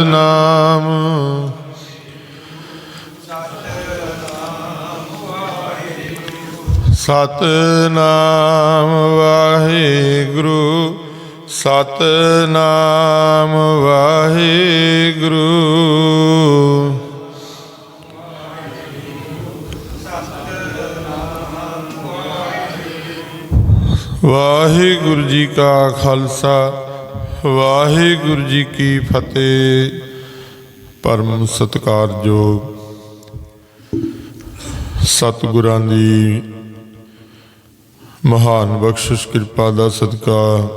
ਨਾਮ। ਸਤਨਾਮ ਵਾਹਿਗੁਰੂ ਸਤਨਾਮ ਵਾਹਿਗੁਰੂ। ਵਾਹਿਗੁਰੂ ਜੀ ਕਾ ਖਾਲਸਾ। ਵਾਹਿਗੁਰੂ ਜੀ ਕੀ ਫਤਿਹ। ਪਰਮ ਸਤਿਕਾਰਯੋਗ ਸਤਿਗੁਰਾਂ ਦੀ ਮਹਾਨ ਬਖਸ਼ਿਸ਼, ਕਿਰਪਾ ਦਾ ਸਦਕਾ।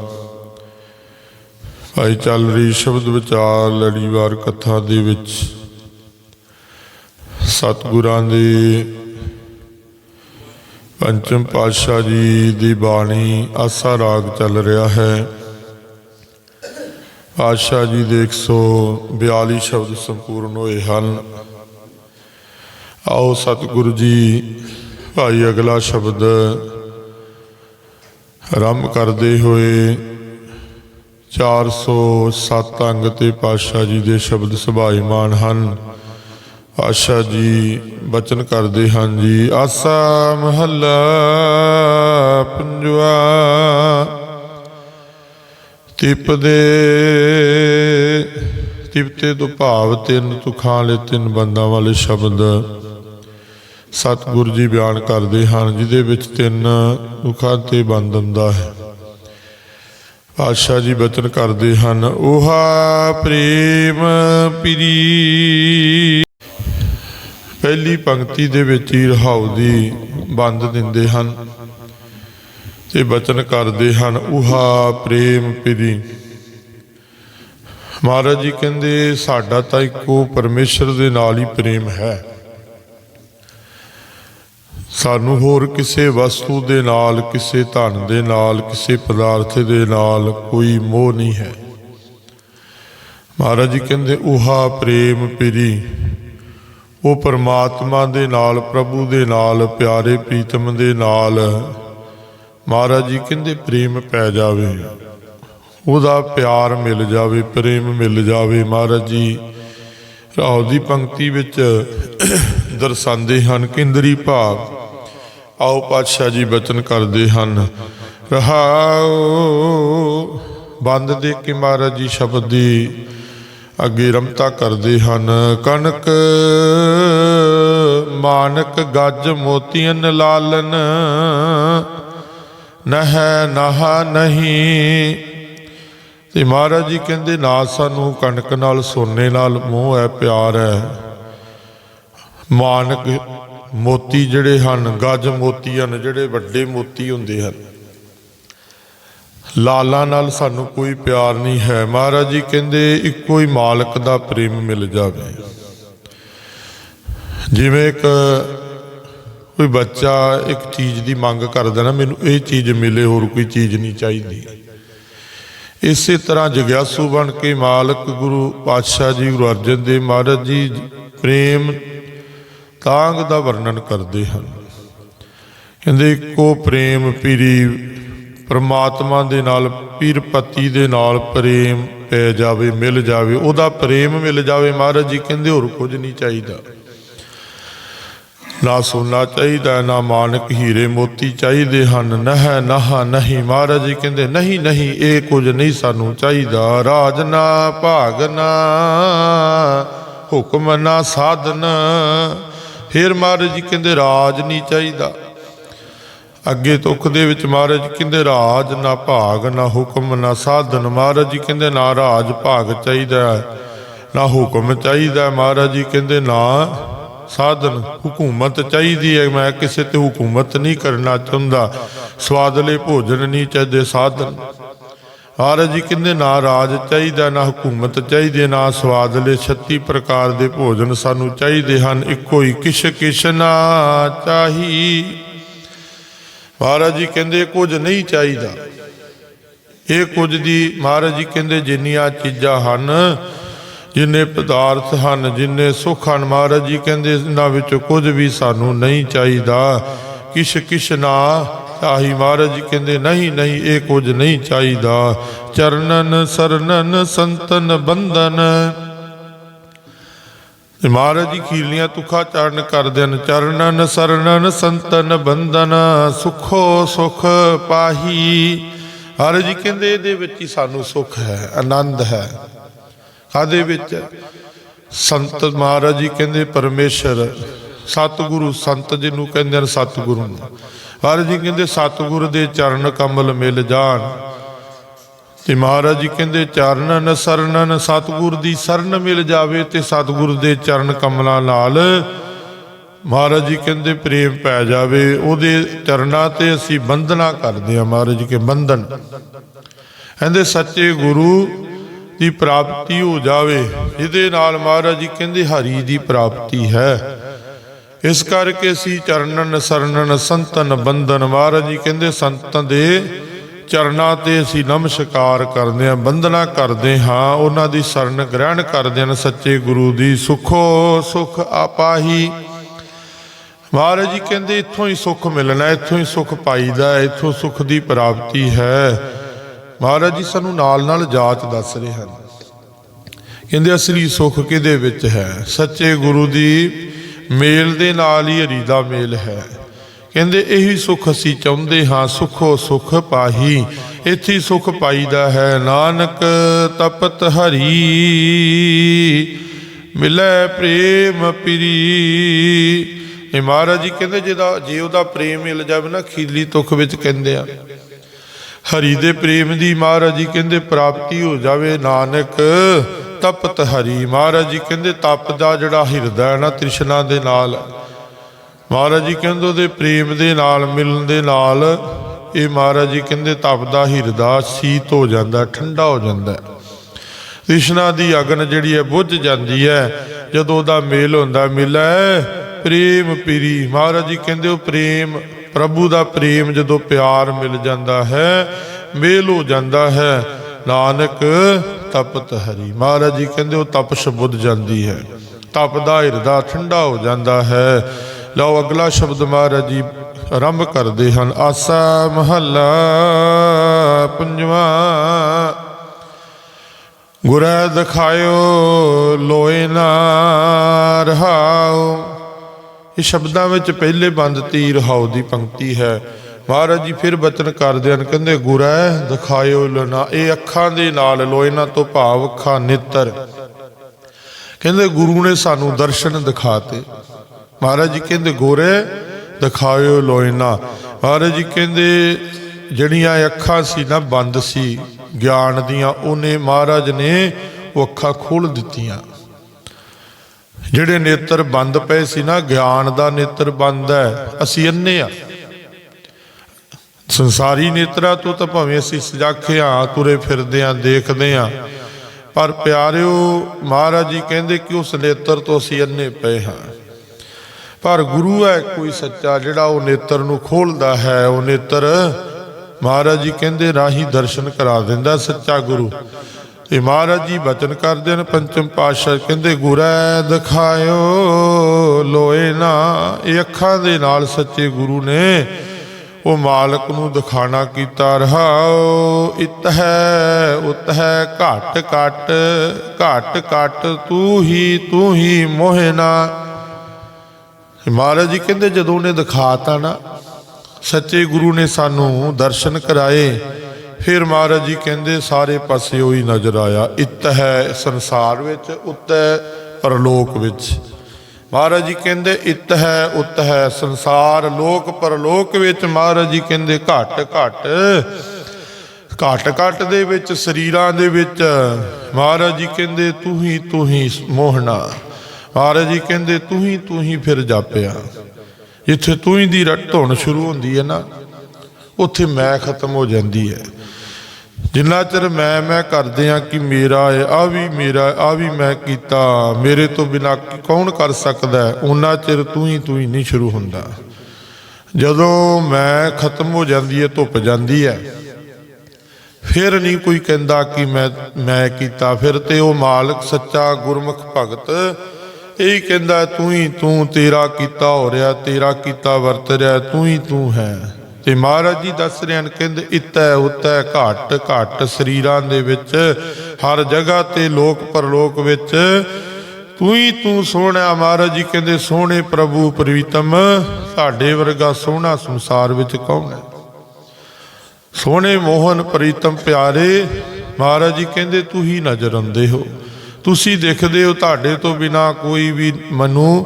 ਭਾਈ ਚੱਲ ਰਹੀ ਸ਼ਬਦ ਵਿਚਾਰ, ਲੜੀਵਾਰ ਕਥਾ ਦੇ ਵਿੱਚ। ਸਤਿਗੁਰਾਂ ਦੇ ਪੰਚਮ ਪਾਤਸ਼ਾਹ ਜੀ ਦੀ ਬਾਣੀ ਆਸਾ ਰਾਗ ਚੱਲ ਰਿਹਾ ਹੈ। ਪਾਤਸ਼ਾਹ ਜੀ ਦੇ 142 ਸ਼ਬਦ ਸੰਪੂਰਨ ਹੋਏ ਹਨ। ਆਓ ਸਤਿਗੁਰੂ ਜੀ, ਭਾਈ ਅਗਲਾ ਸ਼ਬਦ ਆਰੰਭ ਕਰਦੇ ਹੋਏ 407 ਅੰਗ ਤੇ ਪਾਤਸ਼ਾਹ ਜੀ ਦੇ ਸ਼ਬਦ ਸੁਭਾਈਮਾਨ ਹਨ। ਪਾਤਸ਼ਾਹ ਜੀ ਬਚਨ ਕਰਦੇ ਹਨ ਜੀ, ਆਸਾ ਮਹੱਲਾ ਪੰਜਵਾ ਤਿਪ ਦੇ ਤਿਪਤੇ ਤੋਂ ਭਾਵ ਤਿੰਨ ਤੁਖਾਂ ਲੈ ਤਿੰਨ ਬੰਦਾਂ ਵਾਲੇ ਸ਼ਬਦ। ਸਤਿਗੁਰੂ ਜੀ ਬਿਆਨ ਕਰਦੇ ਹਨ, ਜਿਹਦੇ ਵਿੱਚ ਤਿੰਨ ਤੁਖਾਂ ਤੇ ਬੰਦ ਹੁੰਦਾ ਹੈ। ਆਸ਼ਾ ਜੀ ਬਚਨ ਕਰਦੇ ਹਨ ਉਹਾ ਪ੍ਰੇਮ ਪਿਰੀ। ਪਹਿਲੀ ਪੰਕਤੀ ਦੇ ਵਿੱਚ ਹੀ ਰਹਾਉ ਦੀ ਬੰਦ ਦਿੰਦੇ ਹਨ। ਤੇ ਬਚਨ ਕਰਦੇ ਹਨ, ਉਹਾ ਪ੍ਰੇਮ ਪਿਰੀ। ਮਹਾਰਾਜ ਜੀ ਕਹਿੰਦੇ, ਸਾਡਾ ਤਾਂ ਇੱਕੋ ਪਰਮੇਸ਼ਰ ਦੇ ਨਾਲ ਹੀ ਪ੍ਰੇਮ ਹੈ। ਸਾਨੂੰ ਹੋਰ ਕਿਸੇ ਵਸਤੂ ਦੇ ਨਾਲ, ਕਿਸੇ ਧਨ ਦੇ ਨਾਲ, ਕਿਸੇ ਪਦਾਰਥ ਦੇ ਨਾਲ ਕੋਈ ਮੋਹ ਨਹੀਂ ਹੈ। ਮਹਾਰਾਜ ਜੀ ਕਹਿੰਦੇ, ਉਹਾ ਪ੍ਰੇਮ ਪਿਰੀ। ਉਹ ਪਰਮਾਤਮਾ ਦੇ ਨਾਲ, ਪ੍ਰਭੂ ਦੇ ਨਾਲ, ਪਿਆਰੇ ਪ੍ਰੀਤਮ ਦੇ ਨਾਲ ਮਹਾਰਾਜ ਜੀ ਕਹਿੰਦੇ, ਪ੍ਰੇਮ ਪੈ ਜਾਵੇ, ਉਹਦਾ ਪਿਆਰ ਮਿਲ ਜਾਵੇ, ਪ੍ਰੇਮ ਮਿਲ ਜਾਵੇ। ਮਹਾਰਾਜ ਜੀ ਰਾਉ ਦੀ ਪੰਕਤੀ ਵਿੱਚ ਦਰਸਾਉਂਦੇ ਹਨ, ਕੇਂਦਰੀ ਭਾਵ, ਆਓ ਪਾਤਸ਼ਾਹ ਜੀ ਬਚਨ ਕਰਦੇ ਹਨ। ਰਹਾਉ, ਬੰਦ ਦੇ ਕੇ ਮਹਾਰਾਜ ਜੀ ਸ਼ਬਦ ਦੀ ਅੱਗੇ ਰਮਤਾ ਕਰਦੇ ਹਨ, ਕਣਕ, ਮਾਨਕ, ਗੱਜ ਮੋਤੀਨ ਲਾਲਨ ਨਹ ਨਹਾ ਨਹੀਂ। ਤੇ ਮਹਾਰਾਜ ਜੀ ਕਹਿੰਦੇ, ਨਾ ਸਾਨੂੰ ਕਣਕ ਨਾਲ, ਸੋਨੇ ਨਾਲ ਮੋਹ ਹੈ, ਪਿਆਰ ਹੈ। ਮਾਨਕ ਮੋਤੀ ਜਿਹੜੇ ਹਨ, ਗੱਜ ਮੋਤੀ ਹਨ, ਜਿਹੜੇ ਵੱਡੇ ਮੋਤੀ ਹੁੰਦੇ ਹਨ। ਲਾਲਾਂ ਨਾਲ ਸਾਨੂੰ ਕੋਈ ਪਿਆਰ ਨਹੀਂ ਹੈ। ਮਹਾਰਾਜ ਜੀ ਕਹਿੰਦੇ, ਇੱਕੋ ਹੀ ਮਾਲਕ ਦਾ ਪ੍ਰੇਮ ਮਿਲ ਜਾਵੇ। ਜਿਵੇਂ ਇੱਕ ਕੋਈ ਬੱਚਾ ਇੱਕ ਚੀਜ਼ ਦੀ ਮੰਗ ਕਰਦਾ ਨਾ, ਮੈਨੂੰ ਇਹ ਚੀਜ਼ ਮਿਲੇ, ਹੋਰ ਕੋਈ ਚੀਜ਼ ਨਹੀਂ ਚਾਹੀਦੀ। ਇਸੇ ਤਰ੍ਹਾਂ ਜਗਿਆਸੂ ਬਣ ਕੇ ਮਾਲਕ ਗੁਰੂ ਪਾਤਸ਼ਾਹ ਜੀ, ਗੁਰੂ ਅਰਜਨ ਦੇਵ ਮਹਾਰਾਜ ਜੀ, ਪ੍ਰੇਮ ਤਾਂਗ ਦਾ ਵਰਣਨ ਕਰਦੇ ਹਨ। ਕਹਿੰਦੇ, ਇੱਕੋ ਪ੍ਰੇਮ ਪੀਰੀ ਪ੍ਰਮਾਤਮਾ ਦੇ ਨਾਲ, ਪੀਰ ਪਤੀ ਦੇ ਨਾਲ ਪ੍ਰੇਮ ਪੈ ਜਾਵੇ, ਮਿਲ ਜਾਵੇ, ਉਹਦਾ ਪ੍ਰੇਮ ਮਿਲ ਜਾਵੇ ਮਹਾਰਾਜ ਜੀ, ਕਹਿੰਦੇ ਹੋਰ ਕੁਝ ਨਹੀਂ ਚਾਹੀਦਾ। ਨਾ ਸੋਨਾ ਚਾਹੀਦਾ, ਨਾ ਮਾਨਕ ਹੀਰੇ ਮੋਤੀ ਚਾਹੀਦੇ ਹਨ। ਨਹਿ ਨਹਾ ਨਹੀਂ ਮਹਾਰਾਜ ਜੀ ਕਹਿੰਦੇ, ਨਹੀਂ ਨਹੀਂ, ਇਹ ਕੁਝ ਨਹੀਂ ਸਾਨੂੰ ਚਾਹੀਦਾ। ਰਾਜ ਨਾ ਭਾਗ ਨਾ, ਹੁਕਮ ਨਾ ਸਾਧਨ। ਫਿਰ ਮਹਾਰਾਜ ਜੀ ਕਹਿੰਦੇ, ਰਾਜ ਨਹੀਂ ਚਾਹੀਦਾ। ਅੱਗੇ ਤੁਖ ਦੇ ਵਿੱਚ ਮਹਾਰਾਜ ਜੀ ਕਹਿੰਦੇ, ਰਾਜ ਨਾ ਭਾਗ, ਨਾ ਹੁਕਮ, ਨਾ ਸਾਧਨ। ਮਹਾਰਾਜ ਜੀ ਕਹਿੰਦੇ, ਨਾ ਰਾਜ ਭਾਗ ਚਾਹੀਦਾ, ਨਾ ਹੁਕਮ ਚਾਹੀਦਾ। ਮਹਾਰਾਜ ਜੀ ਕਹਿੰਦੇ, ਨਾ ਸਾਧਨ ਹਕੂਮਤ ਚਾਹੀਦੀ ਹੈ। ਮੈਂ ਕਿਸੇ ਤੇ ਹਕੂਮਤ ਨਹੀਂ ਕਰਨਾ ਚਾਹੁੰਦਾ। ਸਵਾਦਲੇ ਭੋਜਨ ਨਹੀਂ ਚਾਹੀਦੇ, ਸਾਧਨ। ਮਹਾਰਾਜ ਜੀ ਕਹਿੰਦੇ, ਨਾ ਰਾਜ ਚਾਹੀਦਾ, ਨਾ ਹਕੂਮਤ ਚਾਹੀਦੀ, ਨਾ ਸਵਾਦਲੇ 36 ਪ੍ਰਕਾਰ ਦੇ ਭੋਜਨ ਸਾਨੂੰ ਚਾਹੀਦੇ ਹਨ। ਇੱਕੋ ਹੀ ਕਿਛ ਕਿਛ ਨਾ ਚਾਹੀ। ਮਹਾਰਾਜ ਜੀ ਕਹਿੰਦੇ, ਕੁਝ ਨਹੀਂ ਚਾਹੀਦਾ। ਇਹ ਕੁਝ ਦੀ ਮਹਾਰਾਜ ਜੀ ਕਹਿੰਦੇ, ਜਿੰਨੀਆਂ ਚੀਜ਼ਾਂ ਹਨ ਜਿੰਨੇ ਪਦਾਰਥ ਹਨ, ਜਿੰਨੇ ਸੁੱਖ ਹਨ, ਮਹਾਰਾਜ ਜੀ ਕਹਿੰਦੇ, ਇਹਨਾਂ ਵਿੱਚੋਂ ਕੁਝ ਵੀ ਸਾਨੂੰ ਨਹੀਂ ਚਾਹੀਦਾ। ਕਿਛ ਕਿਛ ਨਾ ਚਾਹੀ ਮਹਾਰਾਜ ਜੀ ਕਹਿੰਦੇ, ਨਹੀਂ ਨਹੀਂ, ਇਹ ਕੁਝ ਨਹੀਂ ਚਾਹੀਦਾ। ਚਰਨਨ, ਸਰਨਨ, ਸੰਤਨ, ਬੰਧਨ। ਮਹਾਰਾਜ ਜੀ ਖੀਲੀਆਂ ਤੁਖਾ ਚਰਨ ਕਰਦੇ ਹਨ। ਚਰਨਨ, ਸਰਨਨ, ਸੰਤਨ, ਬੰਧਨ, ਸੁਖੋ ਸੁਖ ਪਾਹੀ। ਮਹਾਰਾਜ ਜੀ ਕਹਿੰਦੇ, ਇਹਦੇ ਵਿੱਚ ਹੀ ਸਾਨੂੰ ਸੁਖ ਹੈ, ਆਨੰਦ ਹੈ। ਕਾਦੇ ਵਿੱਚ ਸੰਤ ਮਹਾਰਾਜ ਜੀ ਕਹਿੰਦੇ ਪਰਮੇਸ਼ਰ, ਸਤਿਗੁਰੂ ਸੰਤ ਜਿਹਨੂੰ ਕਹਿੰਦੇ ਹਨ ਸਤਿਗੁਰੂ। ਨੂੰ ਮਹਾਰਾਜ ਜੀ ਕਹਿੰਦੇ ਸਤਿਗੁਰ ਦੇ ਚਰਨ ਕਮਲ ਮਿਲ ਜਾਣ। ਤੇ ਮਹਾਰਾਜ ਜੀ ਕਹਿੰਦੇ ਚਰਨਨ ਸਰਨਨ, ਸਤਿਗੁਰ ਦੀ ਸਰਨ ਮਿਲ ਜਾਵੇ ਤੇ ਸਤਿਗੁਰ ਦੇ ਚਰਨ ਕਮਲਾਂ ਨਾਲ ਮਹਾਰਾਜ ਜੀ ਕਹਿੰਦੇ ਪ੍ਰੇਮ ਪੈ ਜਾਵੇ। ਉਹਦੇ ਚਰਨਾਂ ਤੇ ਅਸੀਂ ਬੰਧਨਾ ਕਰਦੇ ਹਾਂ ਮਹਾਰਾਜ ਜੀ ਕੇ ਬੰਧਨ ਕਹਿੰਦੇ ਸੱਚੇ ਗੁਰੂ ਦੀ ਪ੍ਰਾਪਤੀ ਹੋ ਜਾਵੇ ਜਿਹਦੇ ਨਾਲ ਮਹਾਰਾਜ ਜੀ ਕਹਿੰਦੇ ਹਰੀ ਦੀ ਪ੍ਰਾਪਤੀ ਹੈ। ਇਸ ਕਰਕੇ ਅਸੀਂ ਚਰਨਨ ਸਰਨਨ ਸੰਤਨ ਬੰਧਨ ਮਹਾਰਾਜ ਜੀ ਕਹਿੰਦੇ ਸੰਤਾਂ ਦੇ ਚਰਨਾਂ ਤੇ ਅਸੀਂ ਨਮਸਕਾਰ ਕਰਦੇ ਹਾਂ ਬੰਦਨਾ ਕਰਦੇ ਹਾਂ ਉਹਨਾਂ ਦੀ ਸ਼ਰਨ ਗ੍ਰਹਿਣ ਕਰਦੇ ਹਾਂ ਸੱਚੇ ਗੁਰੂ ਦੀ। ਸੁਖੋ ਸੁਖ ਆਪਾਹੀ। ਮਹਾਰਾਜ ਜੀ ਕਹਿੰਦੇ ਇੱਥੋਂ ਹੀ ਸੁੱਖ ਮਿਲਣਾ ਇੱਥੋਂ ਹੀ ਸੁੱਖ ਪਾਈਦਾ ਹੈ, ਇੱਥੋਂ ਸੁੱਖ ਦੀ ਪ੍ਰਾਪਤੀ ਹੈ। ਮਹਾਰਾਜ ਜੀ, ਸਾਨੂੰ ਨਾਲ ਨਾਲ ਜਾਚ ਦੱਸ ਰਹੇ ਹਨ। ਕਹਿੰਦੇ, ਅਸਲੀ ਸੁੱਖ ਕਿਹਦੇ ਵਿੱਚ ਹੈ? ਸੱਚੇ ਗੁਰੂ ਦੀ ਮੇਲ ਦੇ ਨਾਲ ਹੀ ਹਰੀ ਦਾ ਮੇਲ ਹੈ। ਕਹਿੰਦੇ, ਇਹੀ ਸੁੱਖ ਅਸੀਂ ਚਾਹੁੰਦੇ ਹਾਂ, ਸੁਖੋ ਸੁਖ ਪਾਹੀ। ਇੱਥੇ ਸੁਖ ਪਾਈਦਾ ਹੈ। ਨਾਨਕ ਤਪਤ ਹਰੀ, ਮਿਲੈ ਪ੍ਰੇਮ ਪਿਰੀ। ਇਹ ਮਹਾਰਾਜ ਜੀ ਕਹਿੰਦੇ, ਜਿਹਦਾ ਜੇ ਉਹਦਾ ਪ੍ਰੇਮ ਮਿਲ ਜਾਵੇ ਨਾ ਖੀਲੀ ਤੁਖ ਵਿੱਚ ਕਹਿੰਦੇ ਆ। ਹਰੀ ਦੇ ਪ੍ਰੇਮ ਦੀ ਮਹਾਰਾਜ ਜੀ ਕਹਿੰਦੇ ਪ੍ਰਾਪਤੀ ਹੋ ਜਾਵੇ ਨਾਨਕ, ਤਪਤ ਹਰੀ। ਮਹਾਰਾਜ ਜੀ ਕਹਿੰਦੇ ਤਪ ਦਾ ਜਿਹੜਾ ਹਿਰਦਾ ਹੈ ਨਾ ਤ੍ਰਿਸ਼ਨਾ ਦੇ ਨਾਲ। ਮਹਾਰਾਜ ਜੀ ਕਹਿੰਦੇ ਉਹਦੇ ਪ੍ਰੇਮ ਦੇ ਨਾਲ, ਮਿਲਣ ਦੇ ਨਾਲ, ਇਹ ਮਹਾਰਾਜ ਜੀ ਕਹਿੰਦੇ ਤਪ ਦਾ ਹਿਰਦਾ ਸੀਤ ਹੋ ਜਾਂਦਾ, ਠੰਡਾ ਹੋ ਜਾਂਦਾ ਤ੍ਰਿਸ਼ਨਾ ਦੀ ਅਗਨ ਜਿਹੜੀ ਹੈ ਬੁੱਝ ਜਾਂਦੀ ਹੈ। ਜਦੋਂ ਉਹਦਾ ਮੇਲ ਹੁੰਦਾ, ਮਿਲੈ ਪ੍ਰੇਮ ਪੀਰੀ। ਮਹਾਰਾਜ ਜੀ ਕਹਿੰਦੇ ਉਹ ਪ੍ਰੇਮ ਪ੍ਰਭੂ ਦਾ ਪ੍ਰੇਮ ਜਦੋਂ ਪਿਆਰ ਮਿਲ ਜਾਂਦਾ ਹੈ, ਮੇਲ ਹੋ ਜਾਂਦਾ ਹੈ, ਨਾਨਕ ਤਪਤ ਹਰੀ। ਮਹਾਰਾਜ ਜੀ ਕਹਿੰਦੇ ਉਹ ਤਪਸ਼ ਬੁੱਝ ਜਾਂਦੀ ਹੈ। ਤਪ ਦਾ ਹਿਰਦਾ ਠੰਡਾ ਹੋ ਜਾਂਦਾ ਹੈ। ਲਓ ਅਗਲਾ ਸ਼ਬਦ ਮਹਾਰਾਜ ਜੀ ਆਰੰਭ ਕਰਦੇ ਹਨ। ਆਸਾ ਮਹੱਲਾ ਪੰਜਵਾਂ। ਗੁਰੈ ਦਿਖਾਇਓ ਲੋਏ ਨਾ ਰਹਾਓ। ਇਹ ਸ਼ਬਦਾਂ ਵਿੱਚ ਪਹਿਲੇ ਬੰਦ ਤੀ ਰਹਾਉ ਦੀ ਪੰਕਤੀ ਹੈ। ਮਹਾਰਾਜ ਜੀ ਫਿਰ ਬਚਨ ਕਰਦੇ ਹਨ, ਕਹਿੰਦੇ, ਗੁਰੈ ਦਿਖਾਇਓ ਲੋਨਾ, ਇਹ ਅੱਖਾਂ ਦੇ ਨਾਲ ਲੋਇਨਾ ਤੋਂ ਭਾਵ ਅੱਖਾਂ ਨੇਤਰ। ਕਹਿੰਦੇ, ਗੁਰੂ ਨੇ ਸਾਨੂੰ ਦਰਸ਼ਨ ਦਿਖਾਤੇ। ਮਹਾਰਾਜ ਜੀ ਕਹਿੰਦੇ, ਗੋਰੇ ਦਿਖਾਇਓ ਲੋਇਨਾ ਮਹਾਰਾਜ ਜੀ ਕਹਿੰਦੇ, ਜਿਹੜੀਆਂ ਅੱਖਾਂ ਸੀ ਨਾ, ਬੰਦ ਸੀ, ਗਿਆਨ ਦੀਆਂ, ਉਹਨੇ ਮਹਾਰਾਜ ਨੇ ਉਹ ਅੱਖਾਂ ਖੋਲ ਦਿੱਤੀਆਂ। ਜਿਹੜੇ ਨੇਤਰ ਬੰਦ ਪਏ ਸੀ ਨਾ, ਗਿਆਨ ਦਾ ਨੇਤਰ ਬੰਦ ਹੈ, ਅਸੀਂ ਅੰਨੇ ਆ। ਸੰਸਾਰੀ ਨੇਤਰਾ ਤੋਂ ਤਾਂ ਭਾਵੇਂ ਅਸੀਂ ਸਜਾਖੇ ਆ, ਤੁਰੇ ਫਿਰਦੇ ਆ, ਦੇਖਦੇ ਆ, ਪਰ ਪਿਆਰਿਓ, ਮਹਾਰਾਜ ਜੀ ਕਹਿੰਦੇ ਕਿ ਉਸ ਨੇਤਰ ਤੋਂ ਅਸੀਂ ਅੰਨੇ ਪਏ ਹਾਂ। ਪਰ ਗੁਰੂ ਹੈ ਕੋਈ ਸੱਚਾ, ਜਿਹੜਾ ਉਹ ਨੇਤਰ ਨੂੰ ਖੋਲਦਾ ਹੈ, ਉਹ ਨੇਤਰ ਮਹਾਰਾਜ ਜੀ ਕਹਿੰਦੇ ਰਾਹੀ ਦਰਸ਼ਨ ਕਰਾ ਦਿੰਦਾ ਸੱਚਾ ਗੁਰੂ। ਤੇ ਮਹਾਰਾਜ ਜੀ ਬਚਨ ਕਰਦੇ ਨੇ, ਪੰਚਮ ਪਾਤਸ਼ਾਹ ਕਹਿੰਦੇ, ਗੁਰੈ ਦਿਖਾਇਓ ਲੋਏ ਨਾ। ਇਹ ਅੱਖਾਂ ਦੇ ਨਾਲ ਸੱਚੇ ਗੁਰੂ ਨੇ, ਉਹ ਮਾਲਕ ਨੂੰ ਦਿਖਾਣਾ ਕੀਤਾ ਰਹਾਓ। ਇਤ ਹੈ, ਉਤ ਹੈ, ਘਟ ਘਟ ਘਟ ਘਟ, ਤੂੰ ਹੀ ਤੂੰ ਹੀ ਮੋਹਿਨਾ ਮਹਾਰਾਜ ਜੀ ਕਹਿੰਦੇ, ਜਦੋਂ ਉਹਨੇ ਦਿਖਾਤਾ ਨਾ, ਸੱਚੇ ਗੁਰੂ ਨੇ ਸਾਨੂੰ ਦਰਸ਼ਨ ਕਰਾਏ। ਫਿਰ ਮਹਾਰਾਜ ਜੀ ਕਹਿੰਦੇ, ਸਾਰੇ ਪਾਸੇ ਉਹੀ ਨਜ਼ਰ ਆਇਆ। ਇਤ ਹੈ ਸੰਸਾਰ ਵਿੱਚ, ਉੱਤ ਹੈ ਪਰਲੋਕ ਵਿੱਚ। ਮਹਾਰਾਜ ਜੀ ਕਹਿੰਦੇ, ਇਤ ਹੈ, ਉੱਤ ਹੈ ਸੰਸਾਰ, ਲੋਕ ਪਰਲੋਕ ਵਿੱਚ। ਮਹਾਰਾਜ ਜੀ ਕਹਿੰਦੇ, ਘਟ ਘਟ ਘਟ ਘਟ ਦੇ ਵਿੱਚ, ਸਰੀਰਾਂ ਦੇ ਵਿੱਚ। ਮਹਾਰਾਜ ਜੀ ਕਹਿੰਦੇ, ਤੂੰ ਹੀ ਤੂੰ ਹੀ ਮੋਹਣਾ। ਮਹਾਰਾਜ ਜੀ ਕਹਿੰਦੇ, ਤੂੰ ਹੀ ਤੂੰ ਹੀ ਫਿਰ ਜਾਪਿਆ। ਜਿੱਥੇ ਤੂੰ ਹੀ ਦੀ ਰੱਟ ਹੋਣ ਸ਼ੁਰੂ ਹੁੰਦੀ ਹੈ ਨਾ, ਉੱਥੇ ਮੈਂ ਖਤਮ ਹੋ ਜਾਂਦੀ ਹੈ। ਜਿੰਨਾ ਚਿਰ ਮੈਂ ਮੈਂ ਕਰਦੇ ਆ ਕਿ ਮੇਰਾ ਹੈ, ਆ ਵੀ ਮੇਰਾ ਆ ਵੀ ਮੈਂ ਕੀਤਾ, ਮੇਰੇ ਤੋਂ ਬਿਨਾ ਕੌਣ ਕਰ ਸਕਦਾ ਹੈ? ਉਹਨਾਂ ਚਿਰ ਤੂੰ ਹੀ ਤੂੰ ਹੀ ਨਹੀਂ ਸ਼ੁਰੂ ਹੁੰਦਾ। ਜਦੋਂ ਮੈਂ ਖਤਮ ਹੋ ਜਾਂਦੀ ਹੈ, ਧੁੱਪ ਜਾਂਦੀ ਹੈ, ਫਿਰ ਨਹੀਂ ਕੋਈ ਕਹਿੰਦਾ ਕਿ ਮੈਂ ਮੈਂ ਕੀਤਾ। ਫਿਰ ਤੇ ਉਹ ਮਾਲਕ, ਸੱਚਾ ਗੁਰਮੁਖ ਭਗਤ, ਇਹੀ ਕਹਿੰਦਾ, ਤੂੰ ਹੀ, ਤੂੰ ਤੇਰਾ ਕੀਤਾ ਹੋ ਰਿਹਾ, ਤੇਰਾ ਕੀਤਾ ਵਰਤ ਰਿਹਾ, ਤੂੰ ਹੀ, ਤੂੰ ਹੈ। ਤੇ ਮਹਾਰਾਜ ਜੀ ਦੱਸ ਰਹੇ ਹਨ, ਕਹਿੰਦੇ ਇਤੈ ਉਤੈ ਘਟ ਘਟ ਸਰੀਰਾਂ ਦੇ ਵਿੱਚ, ਹਰ ਜਗ੍ਹਾ ਤੇ ਲੋਕ ਪਰਲੋਕ ਵਿੱਚ, ਤੂੰ ਹੀ ਤੂੰ ਸੋਹਣਾ ਮਹਾਰਾਜ ਜੀ ਕਹਿੰਦੇ, ਸੋਹਣੇ ਪ੍ਰਭੂ ਪ੍ਰੀਤਮ, ਸਾਡੇ ਵਰਗਾ ਸੋਹਣਾ ਸੰਸਾਰ ਵਿੱਚ ਕੌਣ ਹੈ? ਸੋਹਣੇ ਮੋਹਨ ਪ੍ਰੀਤਮ ਪਿਆਰੇ, ਮਹਾਰਾਜ ਜੀ ਕਹਿੰਦੇ, ਤੂੰ ਹੀ ਨਜ਼ਰ ਆਉਂਦੇ ਹੋ। ਤੁਸੀਂ ਦੇਖਦੇ ਹੋ, ਤੁਹਾਡੇ ਤੋਂ ਬਿਨਾ ਕੋਈ ਵੀ ਮਨੂ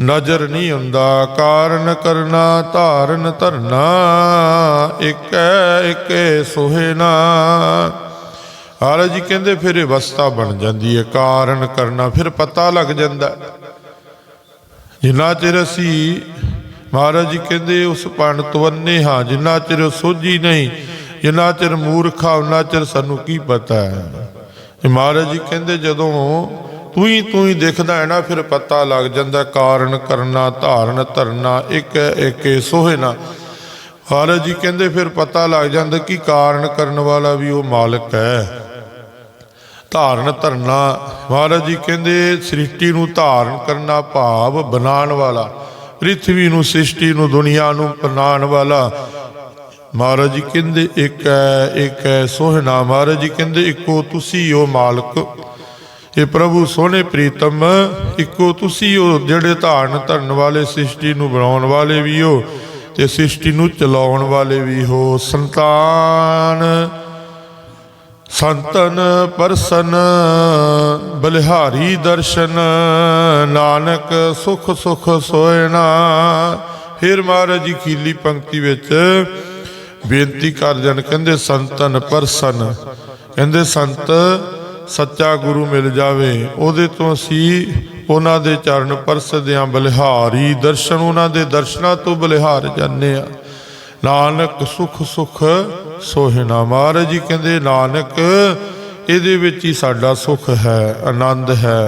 ਨਜ਼ਰ ਨਹੀਂ ਆਉਂਦਾ ਕਾਰਨ ਕਰਨਾ, ਧਾਰਨ ਧਰਨਾ, ਇੱਕ ਹੈ ਇੱਕ ਹੈ ਮਹਾਰਾਜ ਜੀ ਕਹਿੰਦੇ ਫਿਰ ਅਵਸਥਾ ਬਣ ਜਾਂਦੀ ਹੈ, ਕਾਰਨ ਕਰਨਾ, ਫਿਰ ਪਤਾ ਲੱਗ ਜਾਂਦਾ। ਜਿੰਨਾ ਚਿਰ ਅਸੀਂ, ਮਹਾਰਾਜ ਜੀ ਕਹਿੰਦੇ ਉਸ ਪੰਡਤ ਵੰਨੇ ਹਾਂ, ਜਿੰਨਾ ਚਿਰ ਸੋਝੀ ਨਹੀਂ, ਜਿੰਨਾ ਚਿਰ ਮੂਰਖਾ ਉਹਨਾਂ ਚਿਰ ਸਾਨੂੰ ਕੀ ਪਤਾ ਹੈ। ਮਹਾਰਾਜ ਜੀ ਕਹਿੰਦੇ ਜਦੋਂ ਤੂੰ ਹੀ ਤੂੰ ਹੀ ਦਿਖਦਾ ਹੈ ਨਾ ਫਿਰ ਪਤਾ ਲੱਗ ਜਾਂਦਾ ਕਾਰਨ ਕਰਨਾ ਧਾਰਨ ਧਰਨਾ ਇੱਕ ਹੈ, ਇੱਕ ਹੈ, ਸੋਹਣਾ ਮਹਾਰਾਜ ਜੀ ਕਹਿੰਦੇ ਫਿਰ ਪਤਾ ਲੱਗ ਜਾਂਦਾ ਕਿ ਕਾਰਨ ਕਰਨ ਵਾਲਾ ਵੀ ਉਹ ਮਾਲਕ ਹੈ। ਧਾਰਨ ਧਰਨਾ ਮਹਾਰਾਜ ਜੀ ਕਹਿੰਦੇ ਸ੍ਰਿਸ਼ਟੀ ਨੂੰ ਧਾਰਨ ਕਰਨਾ ਭਾਵ ਬਣਾਉਣ ਵਾਲਾ ਪ੍ਰਿਥਵੀ ਨੂੰ ਸ੍ਰਿਸ਼ਟੀ ਨੂੰ ਦੁਨੀਆ ਨੂੰ ਬਣਾਉਣ ਵਾਲਾ। ਮਹਾਰਾਜ ਜੀ ਕਹਿੰਦੇ ਇੱਕ ਹੈ ਇੱਕ ਹੈ ਸੋਹਣਾ। ਮਹਾਰਾਜ ਜੀ ਕਹਿੰਦੇ ਇੱਕੋ ਤੁਸੀਂ ਹੋ ਮਾਲਕ। ਇਹ ਪ੍ਰਭੂ ਸੋਹਣੇ ਪ੍ਰੀਤਮ, ਇੱਕੋ ਤੁਸੀਂ ਹੋ, ਜਿਹੜੇ ਧਾਰਨ ਧਰਨ ਵਾਲੇ ਸ੍ਰਿਸ਼ਟੀ ਨੂੰ ਬਣਾਉਣ ਵਾਲੇ ਵੀ ਹੋ ਤੇ ਸ੍ਰਿਸ਼ਟੀ ਨੂੰ ਚਲਾਉਣ ਵਾਲੇ ਵੀ ਹੋ। ਸੰਤਾਨ, ਸੰਤਨ, ਪਰਸਨ, ਬਲਿਹਾਰੀ ਦਰਸ਼ਨ, ਨਾਨਕ ਸੁਖ ਸੁਖ ਸੋਇਣਾ ਫਿਰ ਮਹਾਰਾਜ ਜੀ ਖੀਲੀ ਪੰਕਤੀ ਵਿੱਚ ਬੇਨਤੀ ਕਰ ਜਨ ਕਹਿੰਦੇ ਸੰਤਨ, ਪਰਸਨ। ਕਹਿੰਦੇ ਸੰਤ ਸੱਚਾ ਗੁਰੂ ਮਿਲ ਜਾਵੇ, ਉਹਦੇ ਤੋਂ ਅਸੀਂ ਉਹਨਾਂ ਦੇ ਚਰਨ ਪਰਸਦੇ ਹਾਂ ਬਲਿਹਾਰੀ ਦਰਸ਼ਨ, ਉਹਨਾਂ ਦੇ ਦਰਸ਼ਨਾਂ ਤੋਂ ਬਲਿਹਾਰ ਜਾਂਦੇ ਆ ਨਾਨਕ ਸੁਖ ਸੁਖ ਸੋਹਿਣਾ ਮਹਾਰਾਜ ਜੀ ਕਹਿੰਦੇ, ਨਾਨਕ, ਇਹਦੇ ਵਿੱਚ ਹੀ ਸਾਡਾ ਸੁਖ ਹੈ, ਆਨੰਦ ਹੈ,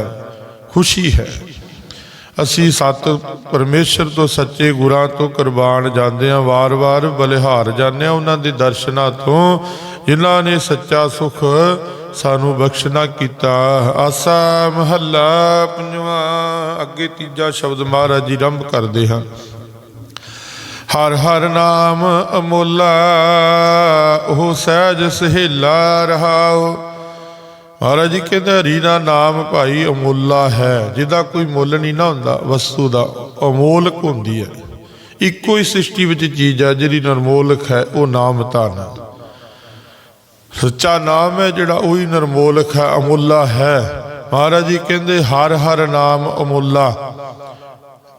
ਖੁਸ਼ੀ ਹੈ। ਅਸੀਂ ਸਤ ਪਰਮੇਸ਼ਰ ਤੋਂ ਸੱਚੇ ਗੁਰਾਂ ਤੋਂ ਕੁਰਬਾਨ ਜਾਂਦੇ ਹਾਂ, ਵਾਰ-ਵਾਰ ਬਲਿਹਾਰ ਜਾਂਦੇ ਹਾਂ ਉਹਨਾਂ ਦੇ ਦਰਸ਼ਨਾਂ ਤੋਂ, ਜਿਨ੍ਹਾਂ ਨੇ ਸੱਚਾ ਸੁਖ ਸਾਨੂੰ ਬਖਸ਼ਣਾ ਕੀਤਾ। ਆਸਾ ਮਹੱਲਾ ਪੰਜਵਾਂ, ਅੱਗੇ ਤੀਜਾ ਸ਼ਬਦ ਮਹਾਰਾਜ ਜੀ ਆਰੰਭ ਕਰਦੇ ਹਾਂ। ਹਰ ਹਰ ਨਾਮ ਅਮੋਲਾ, ਉਹ ਸਹਿਜ ਸਹੇਲਾ ਰਹਾਓ। ਮਹਾਰਾਜ ਜੀ, ਕਹਿੰਦੇ ਹਰੀ ਦਾ ਨਾਮ ਭਾਈ ਅਮੋਲਾ ਹੈ, ਜਿਹਦਾ ਕੋਈ ਮੁੱਲ ਨਹੀਂ ਨਾ ਹੁੰਦਾ, ਵਸਤੂ ਦਾ, ਅਮੋਲਕ ਹੁੰਦੀ ਹੈ। ਇੱਕੋ ਹੀ ਸ੍ਰਿਸ਼ਟੀ ਵਿੱਚ ਚੀਜ਼ ਹੈ ਜਿਹੜੀ ਨਿਰਮੋਲਕ ਹੈ, ਉਹ ਨਾਮ ਧਨ ਸੱਚਾ ਨਾਮ ਹੈ ਜਿਹੜਾ, ਉਹੀ ਨਿਰਮੋਲਕ ਹੈ, ਅਮੁੱਲਾ ਹੈ। ਮਹਾਰਾਜ ਜੀ, ਕਹਿੰਦੇ ਹਰ ਹਰ ਨਾਮ ਅਮੁੱਲਾ।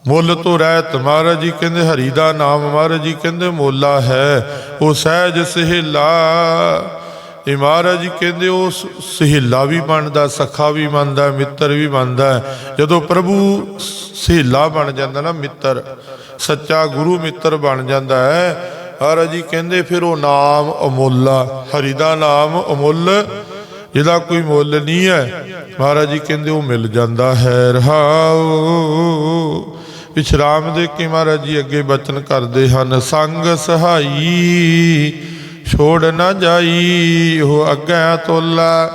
ਮੁੱਲ ਤੋਂ ਰਹਿਤ, ਮਹਾਰਾਜ ਜੀ, ਕਹਿੰਦੇ ਹਰੀ ਦਾ ਨਾਮ, ਮਹਾਰਾਜ ਜੀ, ਕਹਿੰਦੇ ਮੋਲਾ ਹੈ। ਉਹ ਸਹਿਜ ਸਹੇਲਾ ਇਹ ਮਹਾਰਾਜ ਜੀ ਕਹਿੰਦੇ ਉਹ ਸਹੇਲਾ ਵੀ ਬਣਦਾ, ਸਖਾ ਵੀ ਬਣਦਾ, ਮਿੱਤਰ ਵੀ ਬਣਦਾ ਜਦੋਂ ਪ੍ਰਭੂ ਸਹੇਲਾ ਬਣ ਜਾਂਦਾ ਨਾ ਮਿੱਤਰ, ਸੱਚਾ ਗੁਰੂ ਮਿੱਤਰ ਬਣ ਜਾਂਦਾ ਹੈ, ਮਹਾਰਾਜ ਜੀ ਕਹਿੰਦੇ ਫਿਰ ਉਹ ਨਾਮ ਅਮੁੱਲਾ ਹਰੀ ਦਾ ਨਾਮ ਅਮੁੱਲ, ਜਿਹਦਾ ਕੋਈ ਮੁੱਲ ਨਹੀਂ ਹੈ। ਮਹਾਰਾਜ ਜੀ ਕਹਿੰਦੇ ਉਹ ਮਿਲ ਜਾਂਦਾ ਹੈ ਰਹਾਉ ਵਿਸ਼ਰਾਮ ਦੇ ਕੇ ਮਹਾਰਾਜ ਜੀ ਅੱਗੇ ਬਚਨ ਕਰਦੇ ਹਨ, ਸੰਗ ਸਹਾਈ। ਛੋੜ ਨਾ ਜਾਈ, ਉਹ ਅੱਗੇ ਤੋਲਾ।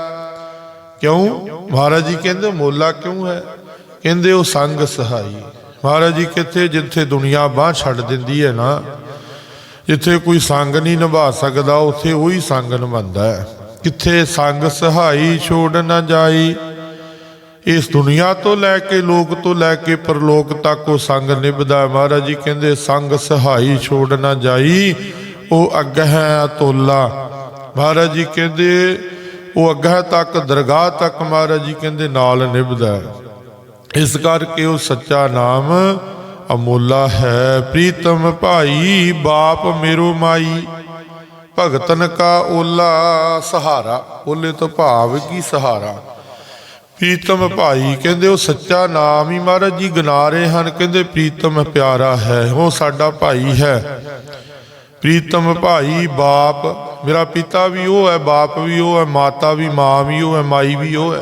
ਕਿਉਂ? ਮਹਾਰਾਜ ਜੀ ਕਹਿੰਦੇ, ਮੋਲਾ ਕਿਉਂ ਹੈ? ਕਹਿੰਦੇ, ਉਹ ਸੰਗ ਸਹਾਈ। ਮਹਾਰਾਜ ਜੀ ਕਿੱਥੇ? ਜਿੱਥੇ ਦੁਨੀਆ ਬਾਹ ਛੱਡ ਦਿੰਦੀ ਹੈ ਨਾ, ਜਿੱਥੇ ਕੋਈ ਸੰਗ ਨਹੀਂ ਨਿਭਾ ਸਕਦਾ, ਉੱਥੇ ਉਹੀ ਸੰਗ ਨਿਭਾਉਂਦਾ ਹੈ। ਕਿੱਥੇ ਸੰਗ ਸਹਾਈ, ਛੋੜ ਨਾ ਜਾਈ। ਇਸ ਦੁਨੀਆ ਤੋਂ ਲੈ ਕੇ, ਲੋਕ ਤੋਂ ਲੈ ਕੇ, ਪਰਲੋਕ ਤੱਕ ਉਹ ਸੰਗ ਨਿਭਦਾ ਮਹਾਰਾਜ ਜੀ ਕਹਿੰਦੇ, ਸੰਗ ਸਹਾਈ, ਛੋੜ ਨਾ ਜਾਈ। ਉਹ ਅੱਗ ਹੈ ਤੋਲਾ ਮਹਾਰਾਜ ਜੀ ਕਹਿੰਦੇ, ਉਹ ਅੱਗਾ ਤੱਕ, ਦਰਗਾਹ ਤੱਕ ਮਹਾਰਾਜ ਜੀ ਕਹਿੰਦੇ ਨਾਲ ਨਿਭਦਾ ਇਸ ਕਰਕੇ ਉਹ ਸੱਚਾ ਨਾਮ ਅਮੋਲਾ ਹੈ। ਪ੍ਰੀਤਮ ਭਾਈ, ਬਾਪ ਮੇਰੋ ਮਾਈ, ਭਗਤਨ ਕਾ ਓਲਾ ਸਹਾਰਾ। ਓਲੇ ਤੋਂ ਭਾਵ ਕੀ ਸਹਾਰਾ? ਪ੍ਰੀਤਮ ਭਾਈ ਕਹਿੰਦੇ, ਉਹ ਸੱਚਾ ਨਾਮ ਹੀ ਮਹਾਰਾਜ ਜੀ ਗਿਨਾ ਰਹੇ ਹਨ। ਕਹਿੰਦੇ, ਪ੍ਰੀਤਮ ਪਿਆਰਾ ਹੈ, ਉਹ ਸਾਡਾ ਭਾਈ ਹੈ। ਪ੍ਰੀਤਮ ਭਾਈ ਬਾਪ, ਮੇਰਾ ਪਿਤਾ ਵੀ ਉਹ ਹੈ, ਬਾਪ ਵੀ ਉਹ ਹੈ, ਮਾਤਾ ਵੀ, ਮਾਂ ਵੀ ਉਹ ਹੈ, ਮਾਈ ਵੀ ਉਹ ਹੈ।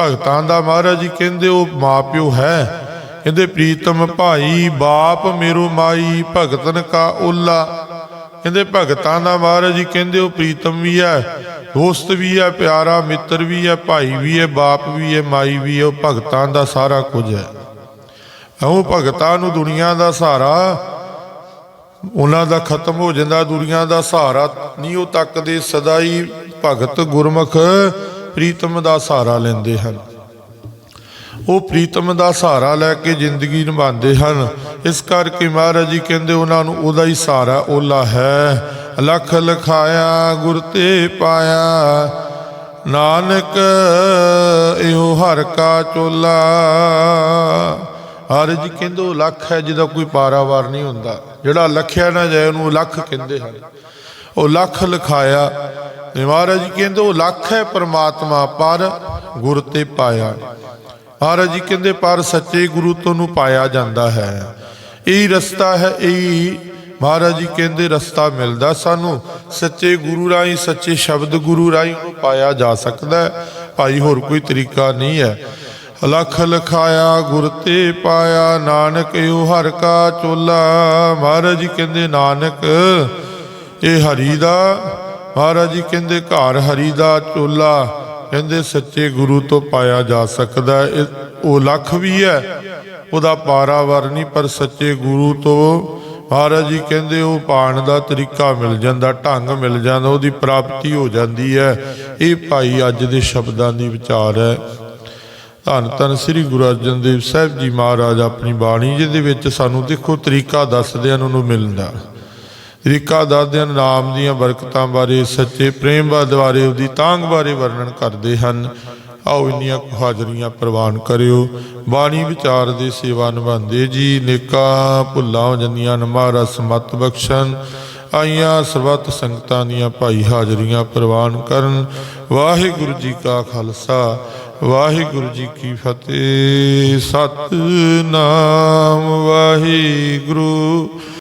ਭਗਤਾਂ ਦਾ ਮਹਾਰਾਜ ਜੀ ਕਹਿੰਦੇ ਉਹ ਮਾਪਿਓ ਹੈ। ਕਹਿੰਦੇ ਪ੍ਰੀਤਮ ਭਾਈ ਬਾਪ, ਮੇਰੋ ਮਾਈ, ਭਗਤਨ ਕਾ ਓਲਾ। ਕਹਿੰਦੇ ਭਗਤਾਂ ਦਾ ਮਹਾਰਾਜ ਜੀ ਕਹਿੰਦੇ ਉਹ ਪ੍ਰੀਤਮ ਵੀ ਹੈ, ਦੋਸਤ ਵੀ ਹੈ, ਪਿਆਰਾ ਮਿੱਤਰ ਵੀ ਹੈ, ਭਾਈ ਵੀ ਹੈ, ਬਾਪ ਵੀ ਹੈ, ਮਾਈ ਵੀ ਹੈ, ਉਹ ਭਗਤਾਂ ਦਾ ਸਾਰਾ ਕੁਝ ਹੈ। ਉਹ ਭਗਤਾਂ ਨੂੰ ਦੁਨੀਆ ਦਾ ਸਹਾਰਾ ਉਹਨਾਂ ਦਾ ਖਤਮ ਹੋ ਜਾਂਦਾ, ਦੁਨੀਆ ਦਾ ਸਹਾਰਾ ਨਹੀਂ, ਉਹ ਤੱਕਦੇ ਸਦਾ ਹੀ ਭਗਤ ਗੁਰਮੁਖ ਪ੍ਰੀਤਮ ਦਾ ਸਹਾਰਾ ਲੈਂਦੇ ਹਨ। ਉਹ ਪ੍ਰੀਤਮ ਦਾ ਸਹਾਰਾ ਲੈ ਕੇ ਜ਼ਿੰਦਗੀ ਨਿਭਾਉਂਦੇ ਹਨ। ਇਸ ਕਰਕੇ ਮਹਾਰਾਜ ਜੀ ਕਹਿੰਦੇ, ਉਹਨਾਂ ਨੂੰ ਉਹਦਾ ਹੀ ਸਹਾਰਾ ਓਲਾ ਹੈ। ਲਖ ਲਖਾਇਆ, ਗੁਰ ਤੇ ਪਾਇਆ, ਨਾਨਕ ਇਹੋ ਹਰ ਕਾ ਚੋਲਾ। ਹਰ ਜੀ ਕਹਿੰਦੇ ਉਹ ਲੱਖ ਹੈ ਜਿਹਦਾ ਕੋਈ ਪਾਰਾਵਾਰ ਨਹੀਂ ਹੁੰਦਾ। ਜਿਹੜਾ ਲਖਿਆ ਨਾ ਜਾਏ ਉਹਨੂੰ ਲੱਖ ਕਹਿੰਦੇ ਹਨ। ਉਹ ਲੱਖ ਲਿਖਾਇਆ ਮਹਾਰਾਜ ਜੀ ਕਹਿੰਦੇ ਉਹ ਲੱਖ ਹੈ ਪਰਮਾਤਮਾ ਪਰ ਗੁਰ ਤੇ ਪਾਇਆ। ਮਹਾਰਾਜ ਜੀ ਕਹਿੰਦੇ ਪਰ ਸੱਚੇ ਗੁਰੂ ਤੋਂ ਨੂੰ ਪਾਇਆ ਜਾਂਦਾ ਹੈ। ਇਹੀ ਰਸਤਾ ਹੈ, ਇਹੀ ਮਹਾਰਾਜ ਜੀ ਕਹਿੰਦੇ ਰਸਤਾ ਮਿਲਦਾ ਸਾਨੂੰ। ਸੱਚੇ ਗੁਰੂ ਰਾਹੀਂ, ਸੱਚੇ ਸ਼ਬਦ ਗੁਰੂ ਰਾਹੀਂ ਉਹਨੂੰ ਪਾਇਆ ਜਾ ਸਕਦਾ ਹੈ। ਭਾਈ ਹੋਰ ਕੋਈ ਤਰੀਕਾ ਨਹੀਂ ਹੈ। ਲਖ ਲਖਾਇਆ ਗੁਰ ਤੇ ਪਾਇਆ ਨਾਨਕ ਇਹੋ ਹਰ ਕਾ ਚੋਲਾ। ਮਹਾਰਾਜ ਜੀ ਕਹਿੰਦੇ, ਨਾਨਕ, ਇਹ ਹਰੀ ਦਾ, ਮਹਾਰਾਜ ਜੀ ਕਹਿੰਦੇ, ਘਰ ਹਰੀ ਦਾ ਚੋਲਾ। ਕਹਿੰਦੇ, ਸੱਚੇ ਗੁਰੂ ਤੋਂ ਪਾਇਆ ਜਾ ਸਕਦਾ ਇਹ- ਉਹ ਲੱਖ ਵੀ ਹੈ, ਉਹਦਾ ਪਾਰਾਵਰ ਨਹੀਂ, ਪਰ ਸੱਚੇ ਗੁਰੂ ਤੋਂ। ਮਹਾਰਾਜ ਜੀ ਕਹਿੰਦੇ, ਉਹ ਪਾਣ ਦਾ ਤਰੀਕਾ ਮਿਲ ਜਾਂਦਾ, ਢੰਗ ਮਿਲ ਜਾਂਦਾ, ਉਹਦੀ ਪ੍ਰਾਪਤੀ ਹੋ ਜਾਂਦੀ ਹੈ। ਇਹ ਭਾਈ ਅੱਜ ਦੇ ਸ਼ਬਦਾਂ ਦੀ ਵਿਚਾਰ ਹੈ। ਧੰਨ ਧੰਨ ਸ੍ਰੀ ਗੁਰੂ ਅਰਜਨ ਦੇਵ ਸਾਹਿਬ ਜੀ ਮਹਾਰਾਜ ਆਪਣੀ ਬਾਣੀ ਜਿਹਦੇ ਵਿੱਚ ਸਾਨੂੰ ਦੇਖੋ ਤਰੀਕਾ ਦੱਸਦੇ ਹਨ ਉਹਨੂੰ ਮਿਲਦਾ। ਤਰੀਕਾ ਦੱਸਦੇ ਹਨ ਨਾਮ ਦੀਆਂ ਬਰਕਤਾਂ ਬਾਰੇ, ਸੱਚੇ ਪ੍ਰੇਮ ਬਾਰੇ, ਉਹਦੀ ਤਾਂਗ ਬਾਰੇ ਵਰਣਨ ਕਰਦੇ ਹਨ। ਆਓ ਇੰਨੀਆਂ ਹਾਜ਼ਰੀਆਂ ਪ੍ਰਵਾਨ ਕਰਿਓ। ਬਾਣੀ ਵਿਚਾਰ ਦੇ ਸੇਵਾ ਨਿਭਾਉਂਦੇ ਜੀ, ਨੇਕਾਂ ਭੁੱਲਾਂ ਹੋ ਜਾਂਦੀਆਂ ਨੇ ਮਹਾਰਾਜ ਬਖਸ਼ਣ, ਆਈਆਂ ਸਰਬੱਤ ਸੰਗਤਾਂ ਦੀਆਂ ਭਾਈ ਹਾਜ਼ਰੀਆਂ ਪ੍ਰਵਾਨ ਕਰਨ। ਵਾਹਿਗੁਰੂ ਜੀ ਕਾ ਖਾਲਸਾ। ਵਾਹਿਗੁਰੂ ਜੀ ਕੀ ਫਤਿਹ। ਸਤਨਾਮ ਵਾਹਿਗੁਰੂ।